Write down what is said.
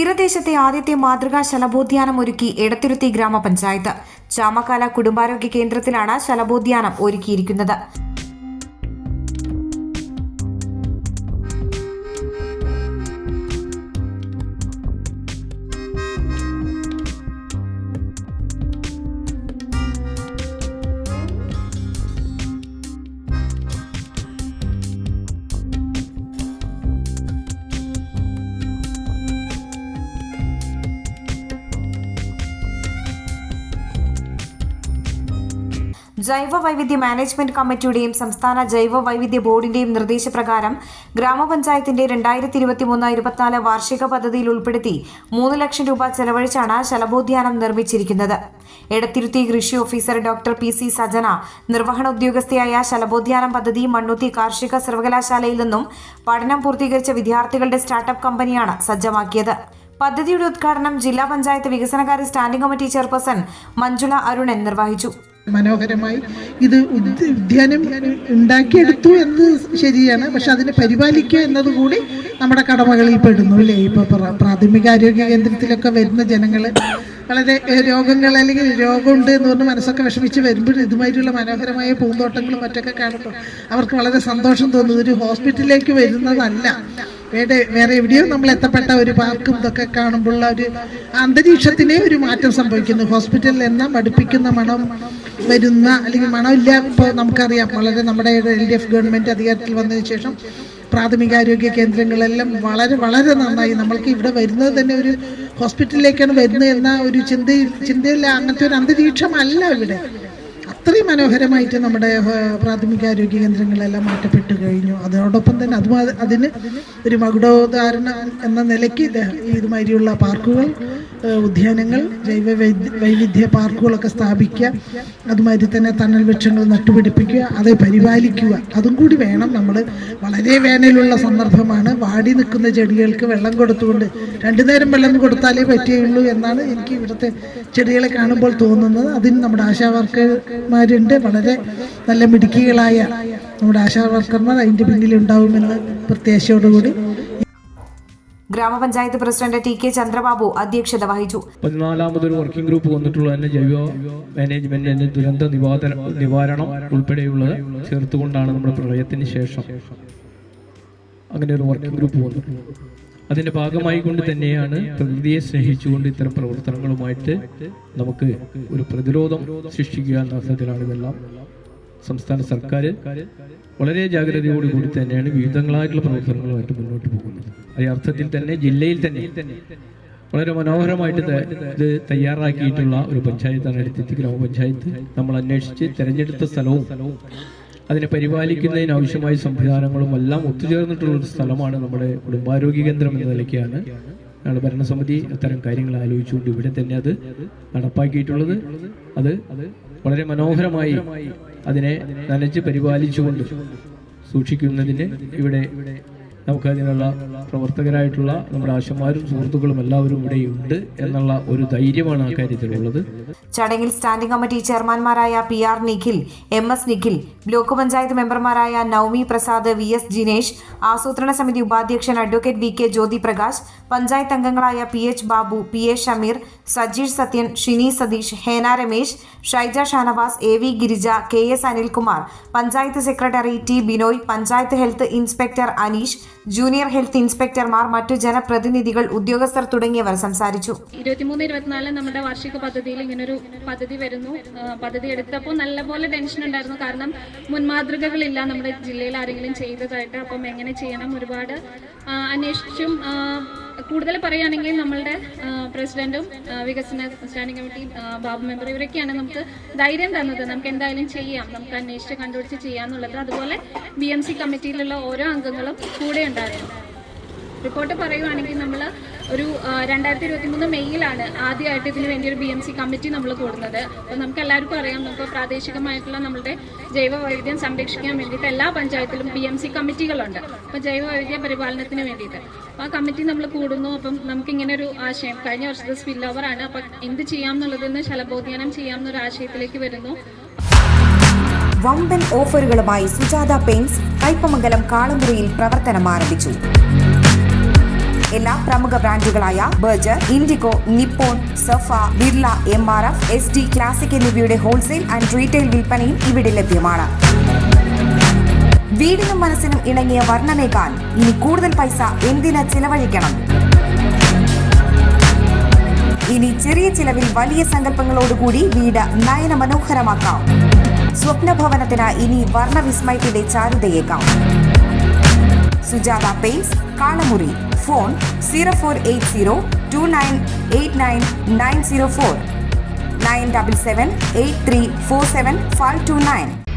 തീരദേശത്തെ ആദ്യത്തെ മാതൃകാ ശലഭോദ്യാനം ഒരുക്കി എടത്തിരുത്തി ഗ്രാമപഞ്ചായത്ത്. ചാമക്കാല കുടുംബാരോഗ്യ കേന്ദ്രത്തിലാണ് ശലഭോദ്യാനം ഒരുക്കിയിരിക്കുന്നത്. ജൈവ വൈവിധ്യ മാനേജ്മെന്റ് കമ്മിറ്റിയുടെയും സംസ്ഥാന ജൈവ വൈവിധ്യ ബോർഡിന്റെയും നിർദ്ദേശപ്രകാരം ഗ്രാമപഞ്ചായത്തിന്റെ രണ്ടായിരത്തി ഇരുപത്തിമൂന്ന് ഇരുപത്തിനാല് വാർഷിക പദ്ധതിയിൽ ഉൾപ്പെടുത്തി മൂന്ന് ലക്ഷം രൂപ ചെലവഴിച്ചാണ് ശലഭോദ്യാനം നിർമ്മിച്ചിരിക്കുന്നത്. എടത്തിരുത്തി കൃഷി officer doctor P C Sajana നിർവഹണ ഉദ്യോഗസ്ഥയായ ശലഭോദ്യാനം പദ്ധതി മണ്ണുത്തി കാർഷിക സർവകലാശാലയിൽ നിന്നും പഠനം പൂർത്തീകരിച്ച വിദ്യാർത്ഥികളുടെ സ്റ്റാർട്ടപ്പ് കമ്പനിയാണ് സജ്ജമാക്കിയത്. പദ്ധതിയുടെ ഉദ്ഘാടനം ജില്ലാ പഞ്ചായത്ത് വികസനകാര്യ standing committee chairperson Manjula Arunan നിർവഹിച്ചു. മനോഹരമായി ഇത് ഉദ്- ഉദ്യാനം ഉണ്ടാക്കിയെടുത്തു എന്ന് ശരിയാണ്. പക്ഷെ അതിനെ പരിപാലിക്കുക എന്നതുകൂടി നമ്മുടെ കടമകളിൽ പെടുന്നു അല്ലേ? ഇപ്പോൾ പ്രാഥമിക ആരോഗ്യ കേന്ദ്രത്തിലൊക്കെ വരുന്ന ജനങ്ങൾ വളരെ രോഗങ്ങൾ അല്ലെങ്കിൽ രോഗമുണ്ട് എന്ന് പറഞ്ഞ് മനസ്സൊക്കെ വിഷമിച്ച് വരുമ്പോൾ ഇതുമായിട്ടുള്ള മനോഹരമായ പൂന്തോട്ടങ്ങളും മറ്റൊക്കെ കാണുമ്പോൾ അവർക്ക് വളരെ സന്തോഷം തോന്നുന്നു. ഒരു ഹോസ്പിറ്റലിലേക്ക് വരുന്നതല്ല. വേറെ വേറെ എവിടെയോ നമ്മൾ എത്തപ്പെട്ട ഒരു പാർക്കും ഇതൊക്കെ കാണുമ്പോഴുള്ള ഒരു അന്തരീക്ഷത്തിനെ ഒരു മാറ്റം സംഭവിക്കുന്നു. ഹോസ്പിറ്റലിൽ എന്ന മടുപ്പിക്കുന്ന മണം വരുന്ന അല്ലെങ്കിൽ മണമില്ല ഇപ്പോൾ നമുക്കറിയാം. വളരെ നമ്മുടെ എൽ ഡി എഫ് ഗവൺമെന്റ് അധികാരത്തിൽ വന്നതിന് ശേഷം പ്രാഥമികാരോഗ്യ കേന്ദ്രങ്ങളെല്ലാം വളരെ വളരെ നന്നായി. നമ്മൾക്ക് ഇവിടെ വരുന്നത് തന്നെ ഒരു ഹോസ്പിറ്റലിലേക്കാണ് വരുന്നത് എന്ന ഒരു ചിന്തയിൽ ചിന്തയില്ല. അങ്ങനത്തെ ഒരു അന്തരീക്ഷമല്ല ഇവിടെ. അത്രയും മനോഹരമായിട്ട് നമ്മുടെ പ്രാഥമിക ആരോഗ്യ കേന്ദ്രങ്ങളെല്ലാം മാറ്റപ്പെട്ടു കഴിഞ്ഞു. അതോടൊപ്പം തന്നെ അത് അതിന് ഒരു മകുടോദാഹരണം എന്ന നിലയ്ക്ക് ഇത് ഇതുമാതിരിയുള്ള പാർക്കുകൾ ഉദ്യാനങ്ങൾ ജൈവ വൈവിധ്യ പാർക്കുകളൊക്കെ സ്ഥാപിക്കുക അതുമാതിരി തന്നെ തണൽ വൃക്ഷങ്ങൾ നട്ടുപിടിപ്പിക്കുക അത് പരിപാലിക്കുക. അതും കൂടി വേണം നമ്മൾ വളരെ വേനലുള്ള സന്ദർഭമാണ്. വാടി നിൽക്കുന്ന ചെടികൾക്ക് വെള്ളം കൊടുത്തുകൊണ്ട് രണ്ടു നേരം വെള്ളം കൊടുത്താലേ പറ്റുകയുള്ളൂ എന്നാണ് എനിക്ക് ഇവിടുത്തെ ചെടികളെ കാണുമ്പോൾ തോന്നുന്നത്. അതിന് നമ്മുടെ ആശാ വർക്കർമാരുണ്ട് വളരെ നല്ല മിടുക്കികളായ നമ്മുടെ ആശാ വർക്കർമാർ അതിന്റെ പിന്നിൽ ഉണ്ടാവുമെന്ന് പ്രത്യാശയോടുകൂടി. ഗ്രാമപഞ്ചായത്ത് പ്രസിഡന്റ് ടി കെ ചന്ദ്രബാബു അധ്യക്ഷത വഹിച്ചു. പതിനാലാമതൊരു വർക്കിംഗ് ഗ്രൂപ്പ് വന്നിട്ടുള്ള തന്നെ ജൈവ മാനേജ്മെന്റിന്റെ ദുരന്ത നിവാരണ നിവാരണം ഉൾപ്പെടെയുള്ളത് ചേർത്തുകൊണ്ടാണ് നമ്മുടെ പ്രളയത്തിന് ശേഷം. അങ്ങനെ ഒരു വർക്കിംഗ് ഗ്രൂപ്പ് വന്നിട്ടുള്ളത്. അതിന്റെ ഭാഗമായി കൊണ്ട് തന്നെയാണ് പ്രകൃതിയെ സ്നേഹിച്ചുകൊണ്ട് ഇത്തരം പ്രവർത്തനങ്ങളുമായിട്ട് നമുക്ക് ഒരു പ്രതിരോധം സൃഷ്ടിക്കുക എന്ന അർത്ഥത്തിലാണ് ഇതെല്ലാം. സംസ്ഥാന സർക്കാർ വളരെ ജാഗ്രതയോടുകൂടി തന്നെയാണ് വിവിധങ്ങളായിട്ടുള്ള പ്രവർത്തനങ്ങളുമായിട്ട് മുന്നോട്ട് പോകുന്നത്. അതേ അർത്ഥത്തിൽ തന്നെ ജില്ലയിൽ തന്നെ വളരെ മനോഹരമായിട്ട് ഇത് തയ്യാറാക്കിയിട്ടുള്ള ഒരു പഞ്ചായത്താണ് എടുത്തെത്തി ഗ്രാമപഞ്ചായത്ത്. നമ്മൾ അന്വേഷിച്ച് തിരഞ്ഞെടുത്ത സ്ഥലവും അതിനെ പരിപാലിക്കുന്നതിന് ആവശ്യമായ സംവിധാനങ്ങളും എല്ലാം ഒത്തുചേർന്നിട്ടുള്ള ഒരു സ്ഥലമാണ് നമ്മുടെ കുടുംബാരോഗ്യ കേന്ദ്രം എന്ന നിലയ്ക്കാണ്. ഞങ്ങളുടെ ഭരണസമിതി അത്തരം കാര്യങ്ങൾ ആലോചിച്ചുകൊണ്ട് ഇവിടെ തന്നെ അത് നടപ്പാക്കിയിട്ടുള്ളത്. അത് വളരെ മനോഹരമായി അതിനെ നനച്ച് പരിപാലിച്ചുകൊണ്ട് സൂക്ഷിക്കുന്നതിന് ഇവിടെ നമുക്കതിനുള്ള പ്രവർത്തകരായിട്ടുള്ള നമ്മുടെ ആശമാരും സുഹൃത്തുക്കളും എല്ലാവരും ഇവിടെയുണ്ട് എന്നുള്ള ഒരു ധൈര്യമാണ് ആ കാര്യത്തിലുള്ളത്. ചടങ്ങിൽ standing committee ചെയർമാൻമാരായ P R Nikhil M S Nikhil block panchayat മെമ്പർമാരായ നൌമി പ്രസാദ് വി എസ് ജിനേഷ് ആസൂത്രണ സമിതി ഉപാധ്യക്ഷൻ advocate V K Jyothi Prakash panchayat അംഗങ്ങളായ P H Babu P A Shameer Sajeesh Sathyan Shini Satheesh Hena Ramesh Shaija Shanavas A V Girija K S Anilkumar panchayat secretary T Binoy panchayat health inspector Aneesh junior health ഇൻസ്പെക്ടർമാർ മറ്റു ജനപ്രതിനിധികൾ ഉദ്യോഗസ്ഥർ തുടങ്ങിയവർ സംസാരിച്ചു. ഇരുപത്തിമൂന്ന് ഇരുപത്തിനാല് നമ്മുടെ വാർഷിക പദ്ധതിയിൽ ഇങ്ങനൊരു പദ്ധതി വരുന്നു. പദ്ധതി എടുത്തപ്പോൾ നല്ലപോലെ ടെൻഷൻ ഉണ്ടായിരുന്നു. കാരണം മുൻമാതൃകകളില്ല നമ്മുടെ ജില്ലയിൽ ആരെങ്കിലും ചെയ്തതായിട്ട്. അപ്പം എങ്ങനെ ചെയ്യണം ഒരുപാട് അന്വേഷിച്ചും കൂടുതൽ പറയുകയാണെങ്കിൽ നമ്മളുടെ പ്രസിഡന്റും വികസന സ്റ്റാൻഡിംഗ് കമ്മിറ്റി ബാബു മെമ്പർ ഇവരൊക്കെയാണ് നമുക്ക് ധൈര്യം തന്നത്. നമുക്ക് എന്തായാലും ചെയ്യാം. നമുക്ക് അന്വേഷിച്ച് കണ്ടുപിടിച്ച് ചെയ്യാന്നുള്ളത്. അതുപോലെ ബി എം സി കമ്മിറ്റിയിലുള്ള ഓരോ അംഗങ്ങളും കൂടെ ഉണ്ടായിരുന്നു. റിപ്പോർട്ട് പറയുവാണെങ്കിൽ നമ്മൾ ഒരു രണ്ടായിരത്തി ഇരുപത്തി മൂന്ന് മെയ്യിലാണ് ആദ്യമായിട്ട് ഇതിന് വേണ്ടി ഒരു ബി എം സി കമ്മിറ്റി നമ്മൾ കൂടുന്നത്. അപ്പോൾ നമുക്ക് എല്ലാവർക്കും അറിയാം നമുക്ക് പ്രാദേശികമായിട്ടുള്ള നമ്മുടെ ജൈവ വൈവിധ്യം സംരക്ഷിക്കാൻ വേണ്ടിയിട്ട് എല്ലാ പഞ്ചായത്തിലും ബി എം സി കമ്മിറ്റികളുണ്ട്. അപ്പോൾ ജൈവ വൈവിധ്യ പരിപാലനത്തിന് വേണ്ടിയിട്ട്. അപ്പോൾ ആ കമ്മിറ്റി നമ്മൾ കൂടുന്നു. അപ്പം നമുക്കിങ്ങനെ ഒരു ആശയം കഴിഞ്ഞ വർഷത്തെ സ്പിൽ ഓവറാണ് അപ്പം എന്ത് ചെയ്യാം എന്നുള്ളതെന്ന് ശലബോധ്യാനം ചെയ്യാം എന്നൊരു ആശയത്തിലേക്ക് വരുന്നു. വമ്പൻ ഓഫറുകളുമായി സുജാത പെയിന്റ്സ് കൈപ്പമംഗലം കാളമുറിയിൽ പ്രവർത്തനം ആരംഭിച്ചു. എല്ലാ പ്രമുഖ ബ്രാൻഡുകളായ ബർജർ ഇൻഡിഗോ നിപ്പോൺ സഫ Birla M R F S D classic എന്നിവയുടെ ഹോൾസെയിൽ ആൻഡ് റീറ്റെയിൽ വിൽപ്പനയും ഇവിടെ ലഭ്യമാണ്. വീടിനും മനസ്സിനും ഇണങ്ങിയ വർണമേകാൻ ഇനി കൂടുതൽ പൈസ എന്തിന് ചിലവഴിക്കണം? ഇനി ചെറിയ ചിലവിൽ വലിയ സങ്കല്പങ്ങളോടുകൂടി വീട് നയന മനോഹരമാക്കാം സ്വപ്നഭവനത്തിന് ഇനി വർണവിസ്മയത്തിന്റെ ചാരുതയേക്കാം സുജാത പെയിൻസ് കാളമുറി. phone 0480 2989904